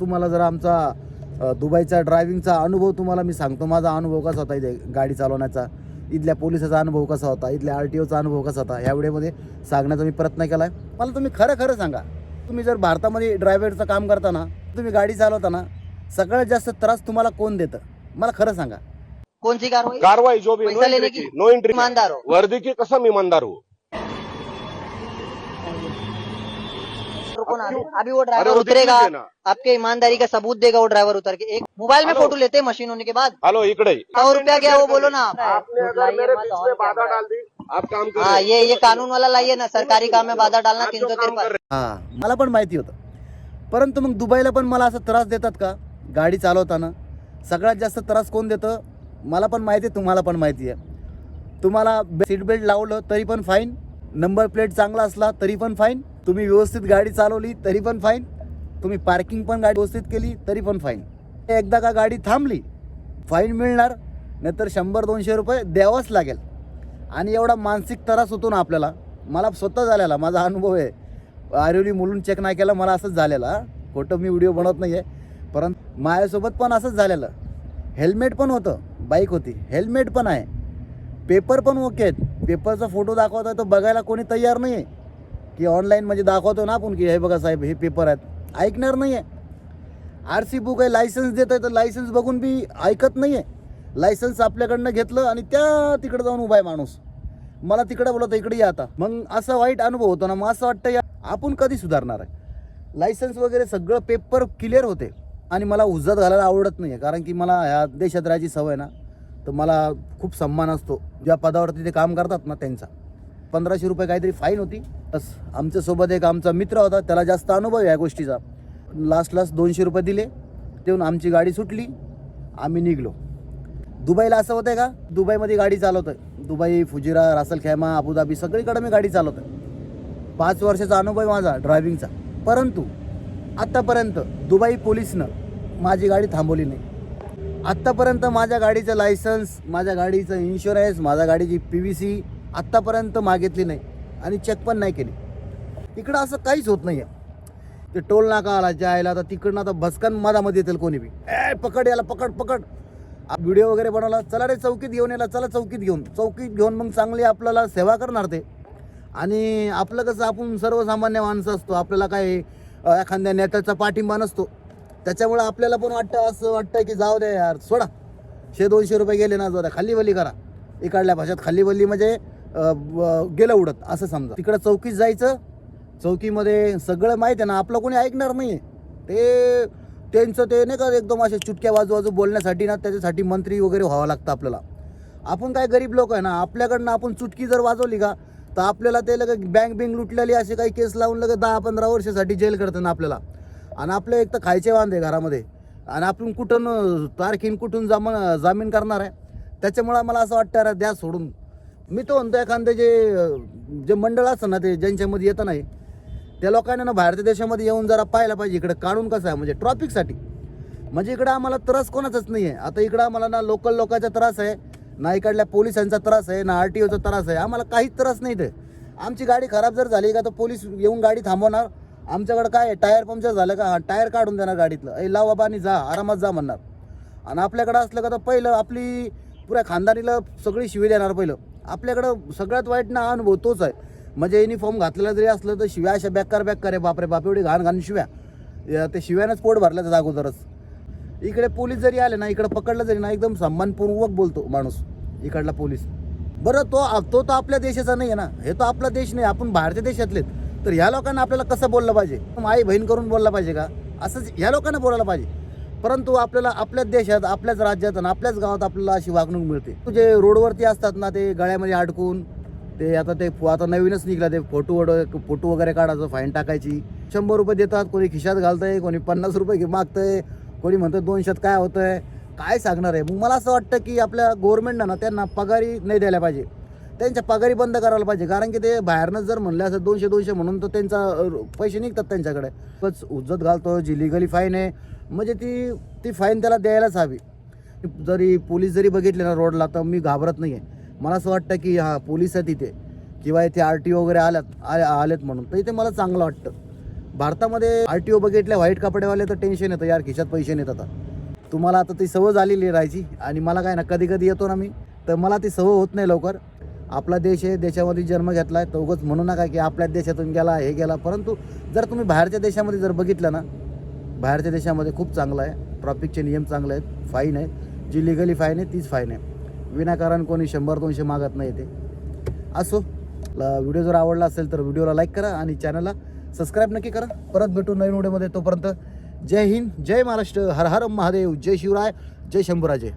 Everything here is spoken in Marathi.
तुम्हाला जर आमचा दुबईचा ड्रायव्हिंगचा अनुभव तुम्हाला मी सांगतो. माझा अनुभव कसा होता इथे गाडी चालवण्याचा? इथल्या पोलिसाचा अनुभव कसा होता? इथल्या आर टी ओचा अनुभव कसा होता? ह्या व्हिडिओमध्ये सांगण्याचा मी प्रयत्न केला. आहे मला तुम्ही खरं खरं सांगा. तुम्ही जर भारतामध्ये ड्रायव्हरचं काम करताना तुम्ही गाडी चालवताना सगळ्यात जास्त त्रास तुम्हाला कोण देतं? मला खरं सांगा. कौन सी कार्रवाई कार्रवाई जो भी नो एंट्री ईमानदार हो. वर्दी की कसम ईमानदार हो? रुको ना अभी अभी वो अरे ड्राइवर उतरेगा। आपके ईमानदारी का सबूत देगा वो ड्राइवर उतर के। एक मोबाइल में। फोटो लेते हैं मशीन होने के बाद। हेलो इकडे। सौ रुपया क्या वो बोलो ना। आप आपने अगर मेरे बीच में बाधा डाल दी आप काम कर। हाँ ये ये कानून वाला लाइए ना सरकारी काम में बाधा डालना तीन सौ तिरपन हां मला पण माहिती होतं. परंतु मग दुबईला पण मला असं त्रास देतात का? गाडी चालवताना. सगळ्यात जास्त त्रास कोण देतं? मला पण माहिती आहे तुम्हाला पण माहिती आहे. तुम्हाला सीट बेल्ट लावलं तरी पण फाईन नंबर प्लेट चांगला असला तरी पण फाईन तुम्ही व्यवस्थित गाडी चालवली तरी पण फाईन तुम्ही पार्किंग पण गाडी व्यवस्थित केली तरी पण फाईन एकदा का गाडी थांबली फाईन मिळणार. नाहीतर शंभर दोनशे रुपये द्यावंच लागेल. आणि एवढा मानसिक त्रास होतो ना आपल्याला मला स्वतः झालेला माझा अनुभव आहे. आरिवली मुलून चेक नाही केला मला असंच झालेला खोटं मी व्हिडिओ बनवत नाही आहे परंतु माझ्यासोबत पण असंच झालेलं. हेल्मेट पण होतं बाईक होती. हेल्मेट पण आहे. पेपर पण ओके आहेत. पेपरचा फोटो दाखवता तो बघायला कोणी तयार नाही आहे की ऑनलाईन म्हणजे दाखवतो ना आपण की हे बघा साहेब हे पेपर आहेत. ऐकणार नाही आहे आर सी बुक आहे लायसन्स देत आहे तर लायसन्स बघून बी ऐकत नाही आहे लायसन्स आपल्याकडनं घेतलं आणि त्या तिकडे जाऊन उभा आहे माणूस. मला तिकडं बोलत इकडे या आता. मग असा वाईट अनुभव होतो ना मग असं वाटतं या आपण कधी सुधारणार आहे? लायसन्स वगैरे सगळं पेपर क्लिअर होते. आणि मला उज्जत घालायला आवडत नाही आहे कारण की मला ह्या देशात राहायची सवय ना तर मला खूप सन्मान असतो. ज्या पदावरती ते काम करतात ना त्यांचा. पंधराशे रुपये काहीतरी फाईन होती. बस आमच्यासोबत एक आमचा मित्र होता त्याला जास्त अनुभव या गोष्टीचा. लास्ट लास्ट दोनशे रुपये दिले देऊन आमची गाडी सुटली आम्ही निघलो. दुबईला असं होतं का दुबईमध्ये गाडी चालवतोय. दुबई फुजिरा रासल खैमा अबुधाबी सगळीकडे मी गाडी चालवतोय. पाच वर्षाचा अनुभव माझा ड्रायव्हिंगचा परंतु आत्तापर्यंत दुबई पोलिसनं माझी गाडी थांबवली नाही. आत्तापर्यंत माझ्या गाडीचं लायसन्स माझ्या गाडीचं इन्शुरन्स माझ्या गाडीची पी व्ही सी आत्तापर्यंत मागितली नाही आणि चेक पण नाही केली. इकडं असं काहीच होत नाही आहे ते टोल नाका आला जायला आता तिकडनं आता भस्कन मधामध्ये येतील कोणी बी. ए पकड याला पकड पकड. व्हिडिओ वगैरे बनवला चला रे चौकीत घेऊन याला चला चौकीत घेऊन. चौकीत घेऊन मग चांगली आपल्याला सेवा करणार ते. आणि आपलं कसं आपण सर्वसामान्य माणसं असतो. आपल्याला काय एखाद्या नेत्याचा पाठिंबा नसतो. त्याच्यामुळे आपल्याला पण वाटतं असं वाटतं की जाऊ दे यार सोडा. शे दोनशे रुपये गेले ना जाऊ द्या खाली करा. इकडल्या भाषेत खाली म्हणजे गेलं उडत असं समजा. तिकडं चौकीत जायचं चौकीमध्ये सगळं माहीत आहे ना आपलं कोणी ऐकणार नाही ते त्यांचं ते नाही का एकदम असे चुटक्या बाजू बाजू बोलण्यासाठी ना त्याच्यासाठी मंत्री वगैरे व्हावं लागतं आपल्याला. आपण काय गरीब लोक आहे ना आपल्याकडनं आपण चुटकी जर वाजवली का तर आपल्याला ते लगे बँक बिंक लुटलेली असे काही केस लावून लगे दहा पंधरा वर्षासाठी जेल करतं ना आपल्याला. आणि आपलं एक तर खायचे वांदे घरामध्ये. आणि आपण कुठून तारखीन कुठून जाम जामीन करणार आहे. त्याच्यामुळं मला असं वाटतं अरे द्या सोडून. मी तो म्हणतो एखादं जे जे मंडळ असतं ना ते ज्यांच्यामध्ये येतं नाही त्या लोकांना ना बाहेरच्या देशामध्ये येऊन जरा पाहायला पाहिजे इकडं काढून कसं आहे म्हणजे ट्रॉफिकसाठी. म्हणजे इकडं आम्हाला त्रास कोणाचाच नाही आहे आता इकडं आम्हाला ना लोकल लोकांचा त्रास आहे ना इकडल्या पोलिसांचा त्रास आहे ना आर टी ओचा त्रास आहे आम्हाला काहीच त्रास नाही ते आमची गाडी खराब जर झाली का तर पोलीस येऊन गाडी थांबवणार. आमच्याकडे काय टायर पंक्चर झालं का हा टायर काढून देणार गाडीतलं. ए लाव बाबा आणि जा आरामात जा म्हणणार. आणि आपल्याकडं असलं का तर पहिलं आपली पुऱ्या खानदानीला सगळी शिवी देणार पहिलं. आपल्याकडं सगळ्यात वाईट ना अनुभव तोच आहे. म्हणजे युनिफॉर्म घातलेला जरी असलं तर शिव्या अशा बॅकार बॅकर आहे बापरे बाप एवढी घाण घाण शिव्या. या ते शिव्यानंच पोट भरलं तर अगोदरच. इकडे पोलीस जरी आले ना इकडे पकडलं जरी ना एकदम सन्मानपूर्वक बोलतो माणूस. इकडला पोलीस. बरं तो तो तर आपल्या देशाचा नाही आहे ना. हे तो आपला देश नाही आपण बाहेरच्या देशातलेत तर ह्या लोकांना आपल्याला कसं बोललं पाहिजे? आई बहीण करून बोललं पाहिजे का? असंच ह्या लोकांना बोलायला पाहिजे. परंतु आपल्याला आपल्याच देशात आपल्याच राज्यात आणि आपल्याच गावात आपल्याला अशी वागणूक मिळते. जे रोडवरती असतात ना ते गळ्यामध्ये अडकून ते आता ते फो- आता नवीनच निघला ते फोटो वगैरे फोटो वगैरे काढायचं फाईन टाकायची. शंभर रुपये देतात कोणी खिशात घालतंय कोणी पन्नास रुपये मागतंय कोणी म्हणतं दोनशेत काय होतंय. काय सांगणार आहे? मग मला असं वाटतं की आपल्या गव्हर्नमेंटनं ना त्यांना पगारी नाही द्यायला पाहिजे. त्यांच्या पगारी बंद करायला पाहिजे. कारण की ते बाहेरनं जर म्हणलं असं दोनशे दोनशे म्हणून तर त्यांचा पैसे निघतात त्यांच्याकडे. बस उज्जत घालतो जी लिगली फाईन आहे. म्हणजे ती ती फाईन त्याला द्यायलाच हवी. जरी पोलीस जरी बघितले ना रोडला तर मी घाबरत नाही आहे मला असं वाटतं की हा पोलीस आहेत इथे. किंवा इथे आर टी ओ वगैरे आल्यात आले आलेत म्हणून. तर इथे मला चांगलं वाटतं. भारतामध्ये आर टी ओ बघितल्या व्हाईट कपडेवाले तर टेन्शन येतं यार खिशात पैसे नेत आता. तुम्हाला आता ती सवय झालेली आहे राहायची आणि मला काय ना कधी कधी येतो ना मी. तर मला ती सवय होत नाही लवकर. आपला देश आहे देशामध्ये जन्म घेतला आहे तो उगच म्हणू नका की आपल्याच देशातून गेला हे गेला. परंतु जर तुम्ही बाहेरच्या देशामध्ये जर बघितलं ना बाहेरच्या देशामध्ये खूप चांगलं आहे. ट्रॉफिकचे नियम चांगले आहेत. फाईन आहे. जी लिगली फाईन आहे तीच फाईन आहे. विनाकारण कोणी शंभर दोनशे मागत नाही ते. असो. व्हिडिओ जर आवडला असेल तर व्हिडिओला लाईक करा आणि चॅनलला सबस्क्राईब नक्की करा. परत भेटू नवीन व्हिडिओमध्ये तोपर्यंत. जय हिंद जय महाराष्ट्र. हर हर महादेव. जय शिवराय जय शंभूराजे.